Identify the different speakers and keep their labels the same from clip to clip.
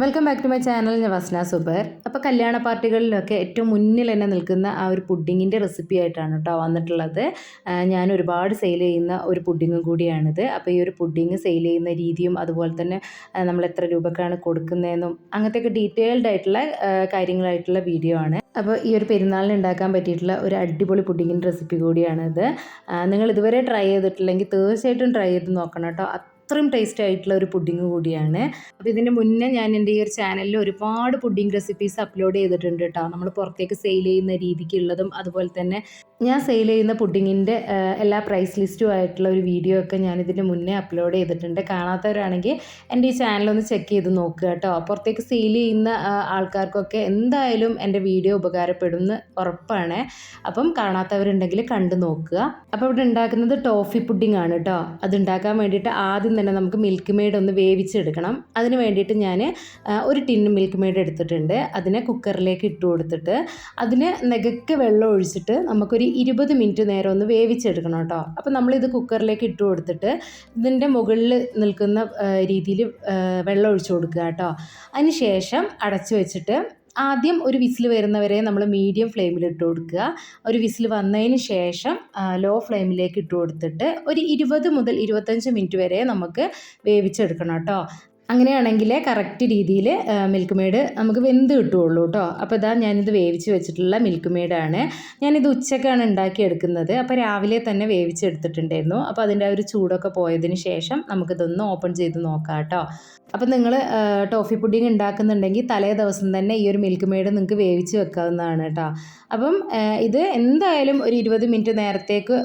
Speaker 1: Welcome back to my channel ഞാൻ വസ്ന സുബർ അപ്പോൾ കല്യാണ പാർട്ടികളിലൊക്കെ ഏറ്റവും മുന്നിൽ തന്നെ നിൽക്കുന്ന ആ ഒരു പുഡിങ്ങിന്റെ റെസിപ്പി ആയിട്ടാണ് കേട്ടോ വന്നിട്ടുള്ളത്. ഞാൻ ഒരുപാട് സെയിൽ ചെയ്യുന്ന ഒരു പുഡിങ്ങും കൂടിയാണിത്. അപ്പോൾ ഈ ഒരു പുഡിങ് സെയിൽ ചെയ്യുന്ന രീതിയും അതുപോലെ തന്നെ നമ്മൾ എത്ര രൂപക്കാണ് കൊടുക്കുന്നതെന്നും അങ്ങനത്തെയൊക്കെ ഡീറ്റെയിൽഡ് ആയിട്ടുള്ള കാര്യങ്ങളായിട്ടുള്ള വീഡിയോ ആണ്. അപ്പോൾ ഈ ഒരു പെരുന്നാളിന് ഉണ്ടാക്കാൻ പറ്റിയിട്ടുള്ള ഒരു അടിപൊളി പുഡിങ്ങിന്റെ റെസിപ്പി കൂടിയാണിത്. നിങ്ങൾ ഇതുവരെ ട്രൈ ചെയ്തിട്ടില്ലെങ്കിൽ തീർച്ചയായിട്ടും ട്രൈ ചെയ്ത് നോക്കണം കേട്ടോ അത്രയും ടേസ്റ്റ് ആയിട്ടുള്ള ഒരു പുഡിംഗ് കൂടിയാണ്. അപ്പോൾ ഇതിന്റെ മുന്നേ ഞാൻ എന്റെ ഈ ഒരു ചാനലിൽ ഒരുപാട് പുഡിംഗ് റെസിപ്പീസ് അപ്ലോഡ് ചെയ്തിട്ടുണ്ട് കേട്ടോ നമ്മൾ പുറത്തേക്ക് സെയിൽ ചെയ്യുന്ന രീതിക്കുള്ളതും അതുപോലെ തന്നെ ഞാൻ സെയിൽ ചെയ്യുന്ന പുഡിങ്ങിന്റെ എല്ലാ പ്രൈസ് ലിസ്റ്റും ആയിട്ടുള്ള ഒരു വീഡിയോ ഒക്കെ ഞാൻ ഇതിന്റെ മുന്നേ അപ്ലോഡ് ചെയ്തിട്ടുണ്ട്. കാണാത്തവരാണെങ്കിൽ എന്റെ ഈ ചാനലൊന്ന് ചെക്ക് ചെയ്ത് നോക്കുക കേട്ടോ. പുറത്തേക്ക് സെയിൽ ചെയ്യുന്ന ആൾക്കാർക്കൊക്കെ എന്തായാലും എന്റെ വീഡിയോ ഉപകാരപ്പെടുമെന്ന് ഉറപ്പാണ്. അപ്പം കാണാത്തവരുണ്ടെങ്കിൽ കണ്ടു നോക്കുക. അപ്പോൾ ഇവിടെ ഉണ്ടാക്കുന്നത് ടോഫി പുഡിംഗ് ആണ് കേട്ടോ. അത് ഉണ്ടാക്കാൻ വേണ്ടിയിട്ട് ആദ്യം തന്നെ നമുക്ക് മിൽക്ക് മെയ്ഡ് ഒന്ന് വേവിച്ചെടുക്കണം. അതിന് വേണ്ടിയിട്ട് ഞാൻ ഒരു ടിന്ന് മിൽക്ക് മെയ്ഡ് എടുത്തിട്ടുണ്ട്. അതിനെ കുക്കറിലേക്ക് ഇട്ട് കൊടുത്തിട്ട് അതിന് നികക്ക് വെള്ളം ഒഴിച്ചിട്ട് നമുക്കൊരു ഇരുപത് മിനിറ്റ് നേരം ഒന്ന് വേവിച്ചെടുക്കണം കേട്ടോ. അപ്പോൾ നമ്മളിത് കുക്കറിലേക്ക് ഇട്ട് കൊടുത്തിട്ട് ഇതിന്റെ മുകളിൽ നിൽക്കുന്ന രീതിയിൽ വെള്ളം ഒഴിച്ചു കൊടുക്കുക കേട്ടോ. അതിന് ശേഷം അടച്ചു വെച്ചിട്ട് ആദ്യം ഒരു വിസിൽ വരുന്നവരെ നമ്മൾ മീഡിയം ഫ്ലെയിമിൽ ഇട്ട് കൊടുക്കുക. ഒരു വിസിൽ വന്നതിന് ശേഷം ലോ ഫ്ലെയിമിലേക്ക് ഇട്ട് കൊടുത്തിട്ട് ഒരു ഇരുപത് മുതൽ ഇരുപത്തഞ്ച് മിനിറ്റ് വരെ നമുക്ക് വേവിച്ചെടുക്കണം കേട്ടോ. അങ്ങനെയാണെങ്കിൽ കറക്റ്റ് രീതിയിൽ മിൽക്ക് മെയ്ഡ് നമുക്ക് വെന്ത് കിട്ടുകയുള്ളൂ കേട്ടോ അപ്പോൾ ഇതാ ഞാനിത് വേവിച്ച് വെച്ചിട്ടുള്ള മിൽക്ക് മെയ്ഡാണ് ഞാനിത് ഉച്ചക്കാണ് ഉണ്ടാക്കിയെടുക്കുന്നത്. അപ്പോൾ രാവിലെ തന്നെ വേവിച്ചെടുത്തിട്ടുണ്ടായിരുന്നു. അപ്പോൾ അതിന്റെ ഒരു ചൂടൊക്കെ പോയതിന് ശേഷം നമുക്കിതൊന്ന് ഓപ്പൺ ചെയ്ത് നോക്കാം കേട്ടോ അപ്പോൾ നിങ്ങൾ ടോഫി പുഡിംഗ് ഉണ്ടാക്കുന്നുണ്ടെങ്കിൽ തലേ ദിവസം തന്നെ ഈ ഒരു മിൽക്ക് മെയ്ഡ് നിങ്ങൾക്ക് വേവിച്ച് വെക്കാവുന്നതാണ് കേട്ടോ അപ്പം ഇത് എന്തായാലും ഒരു ഇരുപത് മിനിറ്റ് നേരത്തേക്ക്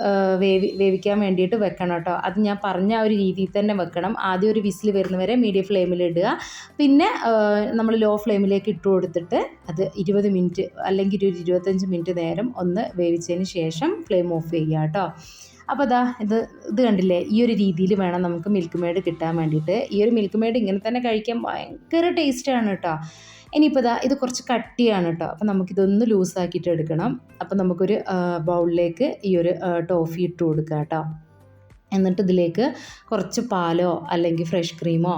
Speaker 1: വേവി വേവിക്കാൻ വേണ്ടിയിട്ട് വെക്കണം കേട്ടോ. അത് ഞാൻ പറഞ്ഞ ആ ഒരു രീതിയിൽ തന്നെ വെക്കണം. ആദ്യം ഒരു വിസിൽ വരുന്നവരെ മീഡിയം ഫ്ലെയിമിൽ ഇടുക പിന്നെ നമ്മൾ ലോ ഫ്ലെയിമിലേക്ക് ഇട്ട് കൊടുത്തിട്ട് അത് ഇരുപത് മിനിറ്റ് അല്ലെങ്കിൽ ഒരു ഇരുപത്തഞ്ച് മിനിറ്റ് നേരം ഒന്ന് വേവിച്ചതിന് ശേഷം ഫ്ലെയിം ഓഫ് ചെയ്യുക കേട്ടോ. അപ്പോൾ അതാ ഇത് ഇത് കണ്ടില്ലേ? ഈ ഒരു രീതിയിൽ വേണം നമുക്ക് മിൽക്ക് മെയ്ഡ് കിട്ടാൻ വേണ്ടിയിട്ട്. ഈ ഒരു മിൽക്ക് മെയ്ഡ് ഇങ്ങനെ തന്നെ കഴിക്കാൻ ഭയങ്കര ടേസ്റ്റാണ് കേട്ടോ. ഇനിയിപ്പോൾ ഇതാ ഇത് കുറച്ച് കട്ടിയാണ് കേട്ടോ അപ്പോൾ നമുക്കിതൊന്ന് ലൂസാക്കിയിട്ട് എടുക്കണം. അപ്പോൾ നമുക്കൊരു ബൗളിലേക്ക് ഈ ഒരു ടോഫി ഇട്ട് കൊടുക്കുക കേട്ടോ എന്നിട്ട് ഇതിലേക്ക് കുറച്ച് പാലോ അല്ലെങ്കിൽ ഫ്രഷ് ക്രീമോ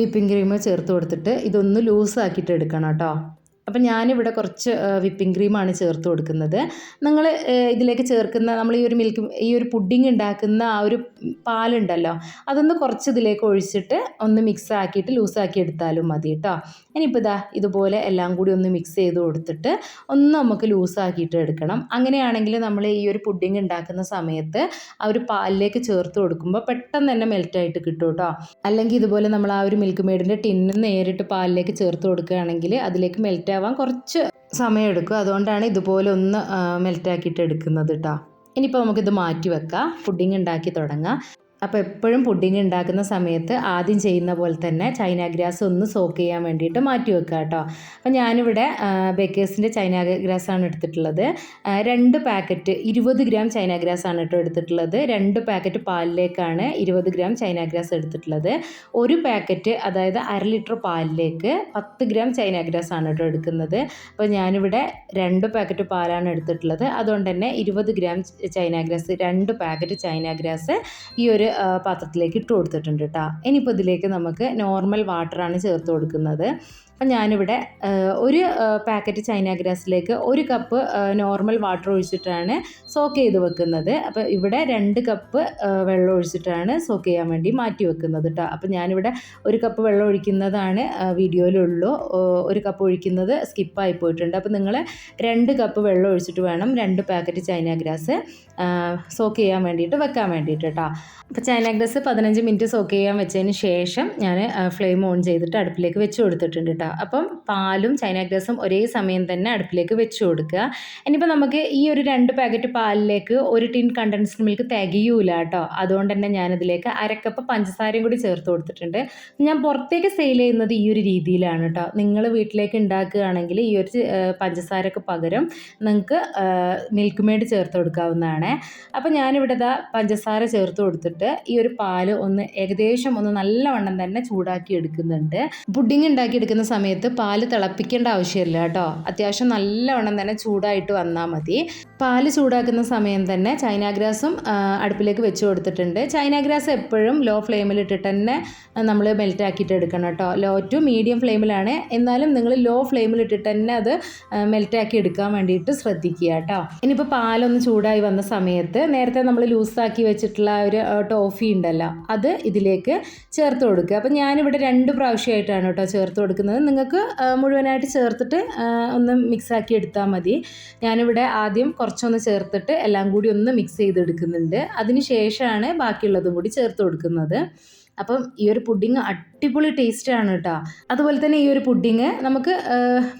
Speaker 1: വിപ്പിംഗ് ക്രീമോ ചേർത്ത് കൊടുത്തിട്ട് ഇതൊന്ന് ലൂസാക്കിയിട്ട് എടുക്കണം കേട്ടോ അപ്പം ഞാനിവിടെ കുറച്ച് വിപ്പിംഗ് ക്രീമാണ് ചേർത്ത് കൊടുക്കുന്നത്. നിങ്ങൾ ഇതിലേക്ക് ചേർക്കുന്ന നമ്മൾ ഈ ഒരു മിൽക്ക് ഈ ഒരു പുഡിംഗ് ഉണ്ടാക്കുന്ന ആ ഒരു പാലുണ്ടല്ലോ അതൊന്ന് കുറച്ച് ഇതിലേക്ക് ഒഴിച്ചിട്ട് ഒന്ന് മിക്സ് ആക്കിയിട്ട് ലൂസാക്കി എടുത്താലും മതി കേട്ടോ ഇനിയിപ്പോൾ ഇതാ ഇതുപോലെ എല്ലാം കൂടി ഒന്ന് മിക്സ് ചെയ്ത് കൊടുത്തിട്ട് ഒന്ന് നമുക്ക് ലൂസാക്കിയിട്ട് എടുക്കണം. അങ്ങനെയാണെങ്കിൽ നമ്മൾ ഈ ഒരു പുഡിംഗ് ഉണ്ടാക്കുന്ന സമയത്ത് ആ ഒരു പാലിലേക്ക് ചേർത്ത് കൊടുക്കുമ്പോൾ പെട്ടെന്ന് തന്നെ മെൽറ്റായിട്ട് കിട്ടും കേട്ടോ. അല്ലെങ്കിൽ ഇതുപോലെ നമ്മൾ ആ ഒരു മിൽക്ക് മെയ്ഡിന്റെ ടിന്ന് നേരിട്ട് പാലിലേക്ക് ചേർത്ത് കൊടുക്കുകയാണെങ്കിൽ അതിലേക്ക് മെൽറ്റ് ആവാൻ കുറച്ച് സമയമെടുക്കും അതുകൊണ്ടാണ് ഇതുപോലെ ഒന്ന് മെൽറ്റാക്കിയിട്ട് എടുക്കുന്നത് കേട്ടോ. ഇനിയിപ്പോൾ നമുക്കിത് മാറ്റി വെക്കാം. പുഡിംഗ് ഉണ്ടാക്കി തുടങ്ങാം. അപ്പോൾ എപ്പോഴും പുഡിങ് ഉണ്ടാക്കുന്ന സമയത്ത് ആദ്യം ചെയ്യുന്ന പോലെ തന്നെ ചൈന ഗ്രാസ് ഒന്ന് സോക്ക് ചെയ്യാൻ വേണ്ടിയിട്ട് മാറ്റി വെക്കുക കേട്ടോ. അപ്പോൾ ഞാനിവിടെ ബേക്കേഴ്സിന്റെ ചൈന ആണ് എടുത്തിട്ടുള്ളത്. രണ്ട് പാക്കറ്റ് ഇരുപത് ഗ്രാം ചൈന ആണ് കേട്ടോ എടുത്തിട്ടുള്ളത്. രണ്ട് പാക്കറ്റ് പാലിലേക്കാണ് ഇരുപത് ഗ്രാം ചൈന ഗ്രാസ് എടുത്തിട്ടുള്ളത്. ഒരു പാക്കറ്റ് അതായത് അര ലിറ്റർ പാലിലേക്ക് പത്ത് ഗ്രാം ചൈന ഗ്രാസ് ആണ് കേട്ടോ എടുക്കുന്നത്. അപ്പോൾ ഞാനിവിടെ രണ്ട് പാക്കറ്റ് പാലാണ് എടുത്തിട്ടുള്ളത്. അതുകൊണ്ട് തന്നെ ഇരുപത് ഗ്രാം ചൈന ഗ്രാസ് രണ്ട് പാക്കറ്റ് ചൈന ഗ്രാസ് ഈ ഒരു പാത്രത്തിലേക്ക് ഇട്ട് കൊടുത്തിട്ടുണ്ട് കേട്ടോ ഇനിയിപ്പോൾ ഇതിലേക്ക് നമുക്ക് നോർമൽ വാട്ടറാണ് ചേർത്ത് കൊടുക്കുന്നത്. അപ്പം ഞാനിവിടെ ഒരു പാക്കറ്റ് ചൈന ഗ്രാസിലേക്ക് ഒരു കപ്പ് നോർമൽ വാട്ടർ ഒഴിച്ചിട്ടാണ് സോക്ക് ചെയ്ത് വെക്കുന്നത്. അപ്പോൾ ഇവിടെ രണ്ട് കപ്പ് വെള്ളം ഒഴിച്ചിട്ടാണ് സോക്ക് ചെയ്യാൻ വേണ്ടി മാറ്റി വെക്കുന്നത് കേട്ടോ അപ്പോൾ ഞാനിവിടെ ഒരു കപ്പ് വെള്ളം ഒഴിക്കുന്നതാണ് വീഡിയോയിലുള്ളൂ. ഒരു കപ്പ് ഒഴിക്കുന്നത് സ്കിപ്പായി പോയിട്ടുണ്ട്. അപ്പോൾ നിങ്ങൾ രണ്ട് കപ്പ് വെള്ളം ഒഴിച്ചിട്ട് വേണം രണ്ട് പാക്കറ്റ് ചൈന ഗ്രാസ് സോക്ക് ചെയ്യാൻ വേണ്ടിയിട്ട് വെക്കാൻ വേണ്ടിയിട്ട് കേട്ടോ അപ്പോൾ ചൈന ഗ്രാസ് പതിനഞ്ച് മിനിറ്റ് സോക്ക് ചെയ്യാൻ വെച്ചതിന് ശേഷം ഞാൻ ഫ്ലെയിം ഓൺ ചെയ്തിട്ട് അടുപ്പിലേക്ക് വെച്ച് കൊടുത്തിട്ടുണ്ട് കേട്ടോ അപ്പം പാലും ചൈന ഗ്രാസും ഒരേ സമയം തന്നെ അടുപ്പിലേക്ക് വെച്ച് കൊടുക്കുക. ഇനിയിപ്പോൾ നമുക്ക് ഈ ഒരു രണ്ട് പാക്കറ്റ് പാലിലേക്ക് ഒരു ടിൻ കണ്ടൻസ്ഡ് മിൽക്ക് തികയൂല കേട്ടോ. അതുകൊണ്ട് തന്നെ ഞാനിതിലേക്ക് അരക്കപ്പ് പഞ്ചസാരയും കൂടി ചേർത്ത് കൊടുത്തിട്ടുണ്ട്. ഞാൻ പുറത്തേക്ക് സെയിൽ ചെയ്യുന്നത് ഈ ഒരു രീതിയിലാണ് കേട്ടോ. നിങ്ങൾ വീട്ടിലേക്ക് ഉണ്ടാക്കുകയാണെങ്കിൽ ഈ ഒരു പഞ്ചസാരക്ക് പകരം നിങ്ങൾക്ക് മിൽക്ക് മെയ്ഡ് ചേർത്ത് കൊടുക്കാവുന്നതാണ്. അപ്പോൾ ഞാനിവിടെ പഞ്ചസാര ചേർത്ത് കൊടുത്തിട്ട് ഈ ഒരു പാൽ ഒന്ന് ഏകദേശം ഒന്ന് നല്ലവണ്ണം തന്നെ ചൂടാക്കി എടുക്കുന്നുണ്ട്. പുഡിങ് ഉണ്ടാക്കി എടുക്കുന്ന സമയത്ത് പാൽ തിളപ്പിക്കേണ്ട ആവശ്യമില്ല കേട്ടോ. അത്യാവശ്യം നല്ലവണ്ണം തന്നെ ചൂടായിട്ട് വന്നാൽ മതി. പാൽ ചൂടാക്കുന്ന സമയം തന്നെ ചൈന ഗ്രാസും അടുപ്പിലേക്ക് വെച്ച് കൊടുത്തിട്ടുണ്ട്. ചൈന ഗ്രാസ് എപ്പോഴും ലോ ഫ്ലെയിമിൽ ഇട്ടിട്ട് തന്നെ നമ്മൾ മെൽറ്റ് ആക്കിയിട്ട് എടുക്കണം കേട്ടോ. ലോ ടു മീഡിയം ഫ്ലെയിമിലാണ്. എന്നാലും നിങ്ങൾ ലോ ഫ്ലെയിമിൽ ഇട്ടിട്ട് തന്നെ അത് മെൽറ്റ് ആക്കി എടുക്കാൻ വേണ്ടിയിട്ട് ശ്രദ്ധിക്കുക കേട്ടോ. ഇനിയിപ്പോൾ പാലൊന്ന് ചൂടായി വന്ന സമയത്ത് നേരത്തെ നമ്മൾ ലൂസാക്കി വെച്ചിട്ടുള്ള ഒരു ടോഫി ഉണ്ടല്ലോ അത് ഇതിലേക്ക് ചേർത്ത് കൊടുക്കുക. അപ്പം ഞാനിവിടെ രണ്ട് പ്രാവശ്യമായിട്ടാണ് കേട്ടോ ചേർത്ത് കൊടുക്കുന്നത്. നിങ്ങൾക്ക് മുഴുവനായിട്ട് ചേർത്തിട്ട് ഒന്ന് മിക്സാക്കി എടുത്താൽ മതി. ഞാനിവിടെ ആദ്യം കുറച്ചൊന്ന് ചേർത്തിട്ട് എല്ലാം കൂടി ഒന്ന് മിക്സ് ചെയ്തെടുക്കുന്നുണ്ട്. അതിന് ശേഷമാണ് ബാക്കിയുള്ളതും കൂടി ചേർത്ത് കൊടുക്കുന്നത്. അപ്പം ഈ ഒരു പുഡിങ് അടിപൊളി ടേസ്റ്റ് ആണ് കേട്ടോ അതുപോലെ തന്നെ ഈ ഒരു പുഡിങ് നമുക്ക്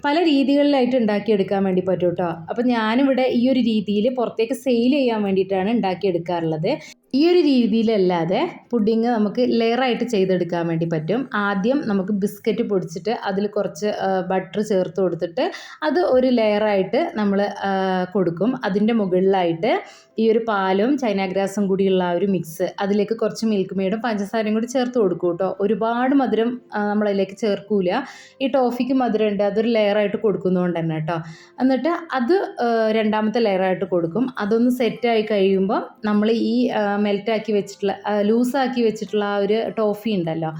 Speaker 1: പല രീതികളിലായിട്ട് ഉണ്ടാക്കിയെടുക്കാൻ വേണ്ടി പറ്റും കേട്ടോ അപ്പം ഞാനിവിടെ ഈ ഒരു രീതിയിൽ പുറത്തേക്ക് സെയിൽ ചെയ്യാൻ വേണ്ടിയിട്ടാണ് ഉണ്ടാക്കിയെടുക്കാറുള്ളത്. ഈ ഒരു രീതിയിലല്ലാതെ പുഡിങ് നമുക്ക് ലെയറായിട്ട് ചെയ്തെടുക്കാൻ വേണ്ടി പറ്റും. ആദ്യം നമുക്ക് ബിസ്ക്കറ്റ് പൊടിച്ചിട്ട് അതിൽ കുറച്ച് ബട്ടർ ചേർത്ത് കൊടുത്തിട്ട് അത് ഒരു ലെയറായിട്ട് നമ്മൾ കൊടുക്കും. അതിന്റെ മുകളിലായിട്ട് ഈ ഒരു പാലും ചൈനാഗ്രാസും കൂടിയുള്ള ആ ഒരു മിക്സ് അതിലേക്ക് കുറച്ച് മിൽക്ക് മെയ്ഡും പഞ്ചസാരയും കൂടി ചേർത്ത് കൊടുക്കും കേട്ടോ ഒരുപാട് മധുരം നമ്മളതിലേക്ക് ചേർക്കൂല. ഈ ടോഫിക്ക് മധുരം ഉണ്ട് അതൊരു ലെയറായിട്ട് കൊടുക്കുന്നതുകൊണ്ട് തന്നെ കേട്ടോ എന്നിട്ട് അത് രണ്ടാമത്തെ ലെയറായിട്ട് കൊടുക്കും. അതൊന്ന് സെറ്റായി കഴിയുമ്പോൾ നമ്മൾ ഈ മെൽറ്റാക്കി വെച്ചിട്ടുള്ള ലൂസാക്കി വെച്ചിട്ടുള്ള ആ ഒരു ടോഫി ഉണ്ടല്ലോ.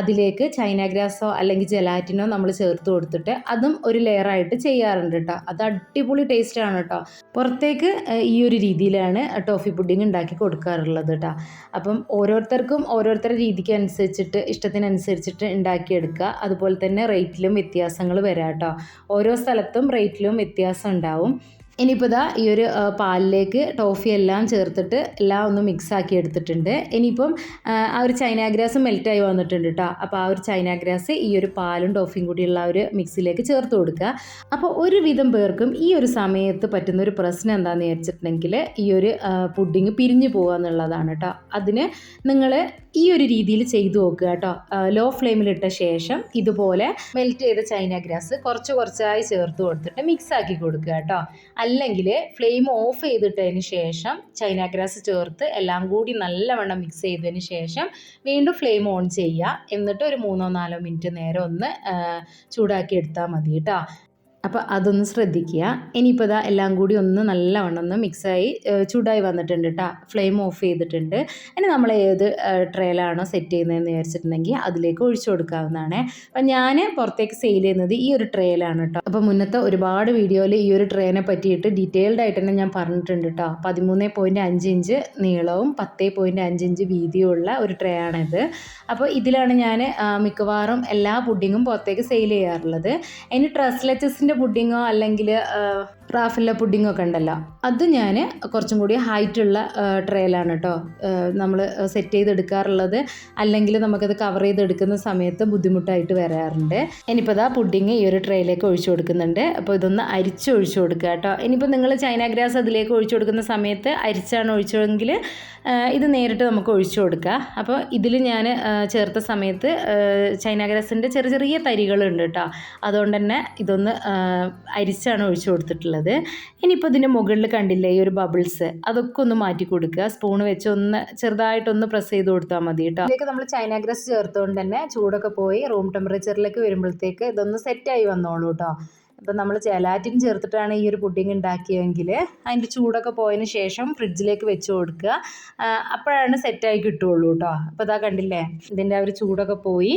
Speaker 1: അതിലേക്ക് ചൈന ഗ്രാസോ അല്ലെങ്കിൽ ജെലാറ്റിനോ നമ്മൾ ചേർത്ത് കൊടുത്തിട്ട് അതും ഒരു ലെയറായിട്ട് ചെയ്യാറുണ്ട് കേട്ടോ. അത് അടിപൊളി ടേസ്റ്റ് ആണ് കേട്ടോ. പുറത്തേക്ക് ഈ ഒരു രീതിയിലാണ് ടോഫി പുഡിംഗ് ഉണ്ടാക്കി കൊടുക്കാറുള്ളത് കേട്ടോ. അപ്പം ഓരോരുത്തർക്കും ഓരോരുത്തരുടെ രീതിക്ക് അനുസരിച്ചിട്ട് ഇഷ്ടത്തിനനുസരിച്ചിട്ട് ഉണ്ടാക്കിയെടുക്കുക. അതുപോലെ തന്നെ റേറ്റിലും വ്യത്യാസങ്ങൾ വരാം കേട്ടോ. ഓരോ സ്ഥലത്തും റേറ്റിലും വ്യത്യാസം ഉണ്ടാവും. ഇനിയിപ്പോൾ ഇതാ ഈ ഒരു പാലിലേക്ക് ടോഫി എല്ലാം ചേർത്തിട്ട് എല്ലാം ഒന്ന് മിക്സ് ആക്കി എടുത്തിട്ടുണ്ട്. ഇനിയിപ്പം ആ, ഒരു ചൈന ഗ്രാസ് മെൽറ്റായി വന്നിട്ടുണ്ട് കേട്ടോ അപ്പോൾ ആ ഒരു ചൈന ഗ്രാസ് ഈ ഒരു പാലും ടോഫിയും കൂടിയുള്ള ഒരു മിക്സിലേക്ക് ചേർത്ത് കൊടുക്കുക. അപ്പോൾ ഒരുവിധം പേർക്കും ഈ ഒരു സമയത്ത് പറ്റുന്ന ഒരു പ്രശ്നം എന്താണെന്ന് വിചാരിച്ചിട്ടുണ്ടെങ്കിൽ ഈ ഒരു പുഡിങ് പിരിഞ്ഞു പോകുക എന്നുള്ളതാണ് കേട്ടോ അതിന് നിങ്ങൾ ഈ ഒരു രീതിയിൽ ചെയ്തു നോക്കുക കേട്ടോ ലോ ഫ്ലെയിമിലിട്ട ശേഷം ഇതുപോലെ മെൽറ്റ് ചെയ്ത ചൈന ഗ്രാസ് കുറച്ച് കുറച്ചായി ചേർത്ത് കൊടുത്തിട്ട് മിക്സ് ആക്കി കൊടുക്കുക കേട്ടോ അല്ലെങ്കിൽ ഫ്ലെയിം ഓഫ് ചെയ്തിട്ടതിന് ശേഷം ചൈന ഗ്രാസ് ചേർത്ത് എല്ലാം കൂടി നല്ലവണ്ണം മിക്സ് ചെയ്തതിന് ശേഷം വീണ്ടും ഫ്ലെയിം ഓൺ ചെയ്യുക. എന്നിട്ട് ഒരു മൂന്നോ നാലോ മിനിറ്റ് നേരം ഒന്ന് ചൂടാക്കി എടുത്താൽ മതി കേട്ടോ അപ്പോൾ അതൊന്ന് ശ്രദ്ധിക്കുക. ഇനിയിപ്പോൾ ഇതാ എല്ലാം കൂടി ഒന്ന് നല്ലവണ്ണം ഒന്ന് മിക്സായി ചൂടായി വന്നിട്ടുണ്ട് കേട്ടോ ഫ്ലെയിം ഓഫ് ചെയ്തിട്ടുണ്ട്. ഇനി നമ്മൾ ഏത് ട്രേലാണോ സെറ്റ് ചെയ്യുന്നതെന്ന് വിചാരിച്ചിട്ടുണ്ടെങ്കിൽ അതിലേക്ക് ഒഴിച്ചു കൊടുക്കാവുന്നതാണ്. അപ്പം ഞാൻ പുറത്തേക്ക് സെയിൽ ചെയ്യുന്നത് ഈ ഒരു ട്രേലാണ് കേട്ടോ അപ്പോൾ മുന്നത്തെ ഒരുപാട് വീഡിയോയിൽ ഈ ഒരു ട്രേനെ പറ്റിയിട്ട് ഡീറ്റെയിൽഡ് ആയിട്ട് തന്നെ ഞാൻ പറഞ്ഞിട്ടുണ്ട് കേട്ടോ പതിമൂന്ന് പോയിന്റ് അഞ്ച് ഇഞ്ച് നീളവും പത്ത് പോയിന്റ് അഞ്ച് ഇഞ്ച് വീതിയുള്ള ഒരു ട്രേ ആണിത്. അപ്പോൾ ഇതിലാണ് ഞാൻ മിക്കവാറും എല്ലാ പുഡിങ്ങും പുറത്തേക്ക് സെയിൽ ചെയ്യാറുള്ളത്. ഇനി ട്രസ്ലെച്ചസിന്റെ പുഡിങ്ങോ അല്ലെങ്കിൽ റാഫിലെ പുഡിങ്ങോ ഒക്കെ ഉണ്ടല്ലോ. അത് ഞാൻ കുറച്ചും കൂടി ഹൈറ്റുള്ള ട്രേയിലാണ് കേട്ടോ നമ്മൾ സെറ്റ് ചെയ്തെടുക്കാറുള്ളത്. അല്ലെങ്കിൽ നമുക്കത് കവർ ചെയ്തെടുക്കുന്ന സമയത്ത് ബുദ്ധിമുട്ടായിട്ട് വരാറുണ്ട്. ഇനിയിപ്പോൾ ഇതാ പുഡിങ് ഈ ഒരു ട്രേയിലേക്ക് ഒഴിച്ചു കൊടുക്കുന്നുണ്ട്. അപ്പോൾ ഇതൊന്ന് അരിച്ച് ഒഴിച്ചു കൊടുക്കുക കേട്ടോ ഇനിയിപ്പോൾ നിങ്ങൾ ചൈന ഗ്രാസ് അതിലേക്ക് ഒഴിച്ചു കൊടുക്കുന്ന സമയത്ത് അരിച്ചാണ് ഒഴിച്ചതെങ്കിൽ ഇത് നേരിട്ട് നമുക്ക് ഒഴിച്ചു കൊടുക്കുക അപ്പോൾ ഇതിൽ ഞാൻ ചേർത്ത സമയത്ത് ചൈന ഗ്രാസിന്റെ ചെറിയ ചെറിയ തരികളുണ്ട് കേട്ടോ അതുകൊണ്ട് തന്നെ ഇതൊന്ന് അരിച്ചാണ് ഒഴിച്ചു കൊടുത്തിട്ടുള്ളത്. ഇനിയിപ്പോൾ ഇതിന്റെ മുകളിൽ കണ്ടില്ലേ ഈ ഒരു ബബിൾസ് അതൊക്കെ ഒന്ന് മാറ്റി കൊടുക്കുക. സ്പൂൺ വെച്ച് ഒന്ന് ചെറുതായിട്ടൊന്ന് പ്രസ് ചെയ്ത് കൊടുത്താൽ മതി കേട്ടോ. ഇതൊക്കെ നമ്മൾ ചൈന ഗ്രസ് ചേർത്തുകൊണ്ട് തന്നെ ചൂടൊക്കെ പോയി റൂം ടെമ്പറേച്ചറിലേക്ക് വരുമ്പോഴത്തേക്ക് ഇതൊന്ന് സെറ്റായി വന്നോളൂ കേട്ടോ. ഇപ്പം നമ്മൾ ജലാറ്റിൻ ചേർത്തിട്ടാണ് ഈ ഒരു പുഡിങ് ഉണ്ടാക്കിയതെങ്കിൽ അതിന്റെ ചൂടൊക്കെ പോയതിന് ശേഷം ഫ്രിഡ്ജിലേക്ക് വെച്ച് കൊടുക്കുക. അപ്പോഴാണ് സെറ്റായി കിട്ടുള്ളൂ കേട്ടോ അപ്പോൾ ഇതാ കണ്ടില്ലേ? ഇതിന്റെ ആ ഒരു ചൂടൊക്കെ പോയി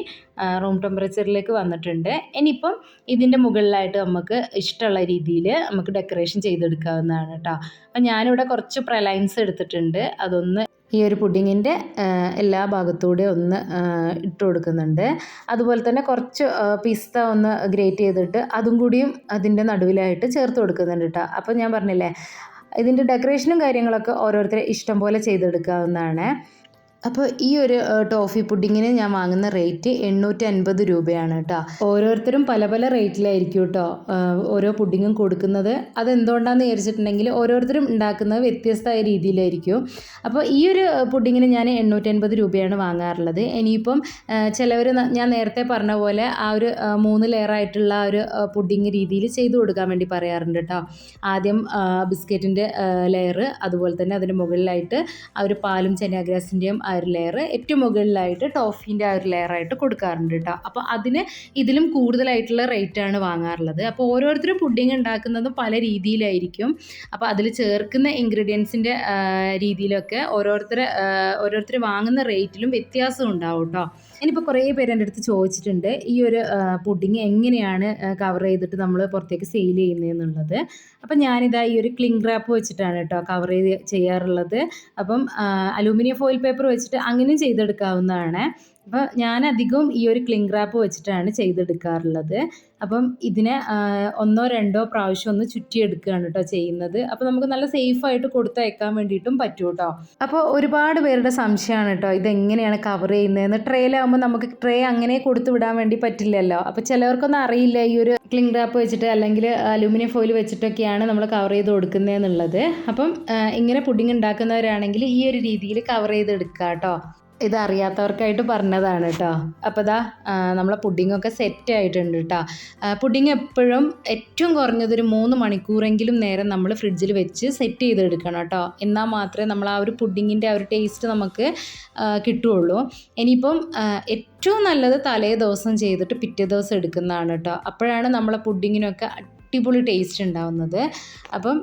Speaker 1: റൂം ടെമ്പറേച്ചറിലേക്ക് വന്നിട്ടുണ്ട്. ഇനിയിപ്പം ഇതിന്റെ മുകളിലായിട്ട് നമുക്ക് ഇഷ്ടമുള്ള രീതിയിൽ നമുക്ക് ഡെക്കറേഷൻ ചെയ്തെടുക്കാവുന്നതാണ് കേട്ടോ അപ്പം ഞാനിവിടെ കുറച്ച് പ്രലൈൻസ് എടുത്തിട്ടുണ്ട്. അതൊന്ന് ഈ ഒരു പുഡിങ്ങിന്റെ എല്ലാ ഭാഗത്തൂടെ ഒന്ന് ഇട്ട് കൊടുക്കുന്നുണ്ട്. അതുപോലെ തന്നെ കുറച്ച് പിസ്ത ഒന്ന് ഗ്രേറ്റ് ചെയ്തിട്ട് അതും കൂടിയും അതിന്റെ നടുവിലായിട്ട് ചേർത്ത് കൊടുക്കുന്നുണ്ട് കേട്ടോ അപ്പോൾ ഞാൻ പറഞ്ഞില്ലേ ഇതിന്റെ ഡെക്കറേഷനും കാര്യങ്ങളൊക്കെ ഓരോരുത്തരെ ഇഷ്ടം പോലെ ചെയ്തെടുക്കാവുന്നതാണ്. അപ്പോൾ ഈ ഒരു ടോഫി പുഡിങ്ങിന് ഞാൻ വാങ്ങുന്ന റേറ്റ് എണ്ണൂറ്റി അൻപത് രൂപയാണ് കേട്ടോ ഓരോരുത്തരും പല പല റേറ്റിലായിരിക്കും കേട്ടോ ഓരോ പുഡിങ്ങും കൊടുക്കുന്നത്. അതെന്തുകൊണ്ടാണെന്ന് വിചാരിച്ചിട്ടുണ്ടെങ്കിൽ ഓരോരുത്തരും ഉണ്ടാക്കുന്നത് വ്യത്യസ്തമായ രീതിയിലായിരിക്കും. അപ്പോൾ ഈ ഒരു പുഡിങ്ങിന് ഞാൻ എണ്ണൂറ്റി അൻപത് രൂപയാണ് വാങ്ങാറുള്ളത്. ഇനിയിപ്പം ചിലവർ ഞാൻ നേരത്തെ പറഞ്ഞ പോലെ ആ ഒരു മൂന്ന് ലെയറായിട്ടുള്ള ഒരു പുഡിങ് രീതിയിൽ ചെയ്തു കൊടുക്കാൻ വേണ്ടി പറയാറുണ്ട് കേട്ടോ ആദ്യം ബിസ്ക്കറ്റിന്റെ ലെയർ അതുപോലെ തന്നെ അതിന്റെ മുകളിലായിട്ട് ആ ഒരു പാലും ചെനാഗ്രാസിന്റെയും ആ ഒരു ലെയർ ഏറ്റവും മുകളിലായിട്ട് ടോഫീന്റെ ആ ഒരു ലെയറായിട്ട് കൊടുക്കാറുണ്ട് കേട്ടോ അപ്പോൾ അതിന് ഇതിലും കൂടുതലായിട്ടുള്ള റേറ്റാണ് വാങ്ങാറുള്ളത്. അപ്പോൾ ഓരോരുത്തരും പുഡിങ് ഉണ്ടാക്കുന്നത് പല രീതിയിലായിരിക്കും. അപ്പോൾ അതിൽ ചേർക്കുന്ന ഇൻഗ്രീഡിയൻസിന്റെ രീതിയിലൊക്കെ ഓരോരുത്തർ ഓരോരുത്തർ വാങ്ങുന്ന റേറ്റിലും വ്യത്യാസം ഉണ്ടാവും കേട്ടോ ഇനിയിപ്പോൾ കുറേ പേര് എന്റെ അടുത്ത് ചോദിച്ചിട്ടുണ്ട് ഈ ഒരു പുഡിങ് എങ്ങനെയാണ് കവർ ചെയ്തിട്ട് നമ്മൾ പുറത്തേക്ക് സെയിൽ ചെയ്യുന്നതെന്നുള്ളത് അപ്പം ഞാനിതാ ഈ ഒരു ക്ലിംഗ് റാപ്പ് വെച്ചിട്ടാണ് കേട്ടോ കവർ ചെയ്ത് ചെയ്യാറുള്ളത്. അപ്പം അലൂമിനിയം ഫോയിൽ പേപ്പർ വെച്ചിട്ട് അങ്ങനെയും ചെയ്തെടുക്കാവുന്നതാണ്. അപ്പോൾ ഞാൻ അധികവും ഈ ഒരു ക്ലിങ് റാപ്പ് വെച്ചിട്ടാണ് ചെയ്തെടുക്കാറുള്ളത്. അപ്പം ഇതിനെ ഒന്നോ രണ്ടോ പ്രാവശ്യം ഒന്ന് ചുറ്റിയെടുക്കുകയാണ് കേട്ടോ ചെയ്യുന്നത്. അപ്പോൾ നമുക്ക് നല്ല സേഫ് ആയിട്ട് കൊടുത്തയക്കാൻ വേണ്ടിയിട്ടും പറ്റും കേട്ടോ അപ്പോൾ ഒരുപാട് പേരുടെ സംശയമാണ് കേട്ടോ ഇതെങ്ങനെയാണ് കവർ ചെയ്യുന്നതെന്ന് ട്രേയിലാകുമ്പോൾ നമുക്ക് ട്രേ അങ്ങനെ കൊടുത്തു വിടാൻ വേണ്ടി പറ്റില്ലല്ലോ. അപ്പോൾ ചിലവർക്കൊന്നും അറിയില്ല ഈ ഒരു ക്ലിങ് റാപ്പ് വെച്ചിട്ട് അല്ലെങ്കിൽ അലൂമിനിയം ഫോയിൽ വെച്ചിട്ടൊക്കെയാണ് നമ്മൾ കവർ ചെയ്ത് കൊടുക്കുന്നതെന്നുള്ളത്. അപ്പം ഇങ്ങനെ പുഡിങ് ഉണ്ടാക്കുന്നവരാണെങ്കിൽ ഈ ഒരു രീതിയിൽ കവർ ചെയ്ത് എടുക്കുക കേട്ടോ ഇത് അറിയാത്തവർക്കായിട്ട് പറഞ്ഞതാണ് കേട്ടോ അപ്പോൾ ഇതാ നമ്മളെ പുഡിങ്ങൊക്കെ സെറ്റ് ആയിട്ടുണ്ട് കേട്ടോ പുഡിങ് എപ്പോഴും ഏറ്റവും കുറഞ്ഞതൊരു മൂന്ന് മണിക്കൂറെങ്കിലും നേരം നമ്മൾ ഫ്രിഡ്ജിൽ വെച്ച് സെറ്റ് ചെയ്തെടുക്കണം കേട്ടോ എന്നാൽ മാത്രമേ നമ്മൾ ആ ഒരു പുഡിങ്ങിന്റെ ആ ഒരു ടേസ്റ്റ് നമുക്ക് കിട്ടുകയുള്ളൂ. ഇനിയിപ്പം ഏറ്റവും നല്ലത് തലേ ദിവസം ചെയ്തിട്ട് പിറ്റേ ദിവസം എടുക്കുന്നതാണ് കേട്ടോ അപ്പോഴാണ് നമ്മളെ പുഡിങ്ങിനൊക്കെ അടിപൊളി ടേസ്റ്റ് ഉണ്ടാവുന്നത് അപ്പം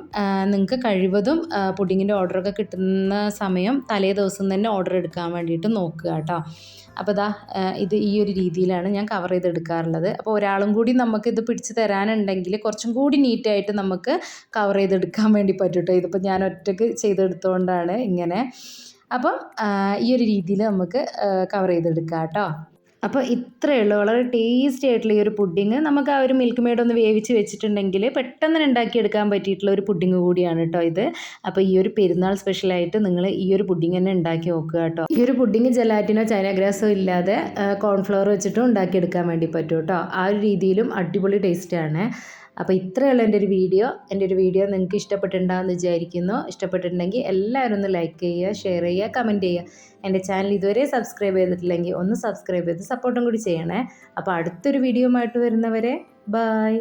Speaker 1: നിങ്ങൾക്ക് കഴിവതും പുഡിങ്ങിന്റെ ഓർഡറൊക്കെ കിട്ടുന്ന സമയം തലേ ദിവസം തന്നെ ഓർഡർ എടുക്കാൻ വേണ്ടിയിട്ട് നോക്കുക കേട്ടോ അപ്പോൾ ഇതാ ഇത് ഈ ഒരു രീതിയിലാണ് ഞാൻ കവർ ചെയ്തെടുക്കാറുള്ളത്. അപ്പോൾ ഒരാളും കൂടി നമുക്ക് ഇത് പിടിച്ച് തരാനുണ്ടെങ്കിൽ കുറച്ചും കൂടി നീറ്റായിട്ട് നമുക്ക് കവർ ചെയ്തെടുക്കാൻ വേണ്ടി പറ്റും കേട്ടോ ഇതിപ്പോൾ ഞാൻ ഒറ്റയ്ക്ക് ചെയ്തെടുത്തുകൊണ്ടാണ് ഇങ്ങനെ. അപ്പം ഈ ഒരു രീതിയിൽ നമുക്ക് കവർ ചെയ്തെടുക്കാം കേട്ടോ അപ്പോൾ ഇത്രയേ ഉള്ളൂ. വളരെ ടേസ്റ്റി ആയിട്ടുള്ള ഈ ഒരു പുഡിങ് നമുക്ക് ആ ഒരു മിൽക്ക് മെയ്ഡ് ഒന്ന് വേവിച്ച് വെച്ചിട്ടുണ്ടെങ്കിൽ പെട്ടെന്ന് ഉണ്ടാക്കിയെടുക്കാൻ പറ്റിയിട്ടുള്ള ഒരു പുഡിങ് കൂടിയാണ് കേട്ടോ ഇത്. അപ്പോൾ ഈ ഒരു പെരുന്നാൾ സ്പെഷ്യലായിട്ട് നിങ്ങൾ ഈ ഒരു പുഡിങ് തന്നെ ഉണ്ടാക്കി നോക്കുക കേട്ടോ ഈ ഒരു പുഡിങ് ജലാറ്റിനോ ചൈനഗ്രാസോ ഇല്ലാതെ കോൺഫ്ലവർ വെച്ചിട്ടും ഉണ്ടാക്കിയെടുക്കാൻ വേണ്ടി പറ്റും കേട്ടോ ആ ഒരു രീതിയിലും അടിപൊളി ടേസ്റ്റാണ് അപ്പോൾ ഇത്രയുള്ള എന്റെ ഒരു വീഡിയോ. എന്റെ ഒരു വീഡിയോ നിങ്ങൾക്ക് ഇഷ്ടപ്പെട്ടിട്ടുണ്ടാകുമെന്ന് വിചാരിക്കുന്നു. ഇഷ്ടപ്പെട്ടിട്ടുണ്ടെങ്കിൽ എല്ലാവരും ഒന്ന് ലൈക്ക് ചെയ്യുക ഷെയർ ചെയ്യുക കമന്റ് ചെയ്യുക. എന്റെ ചാനൽ ഇതുവരെ സബ്സ്ക്രൈബ് ചെയ്തിട്ടില്ലെങ്കിൽ ഒന്ന് സബ്സ്ക്രൈബ് ചെയ്ത് സപ്പോർട്ടും കൂടി ചെയ്യണേ. അപ്പോൾ അടുത്തൊരു വീഡിയോ ആയിട്ട് വരുന്നവരെ ബായ്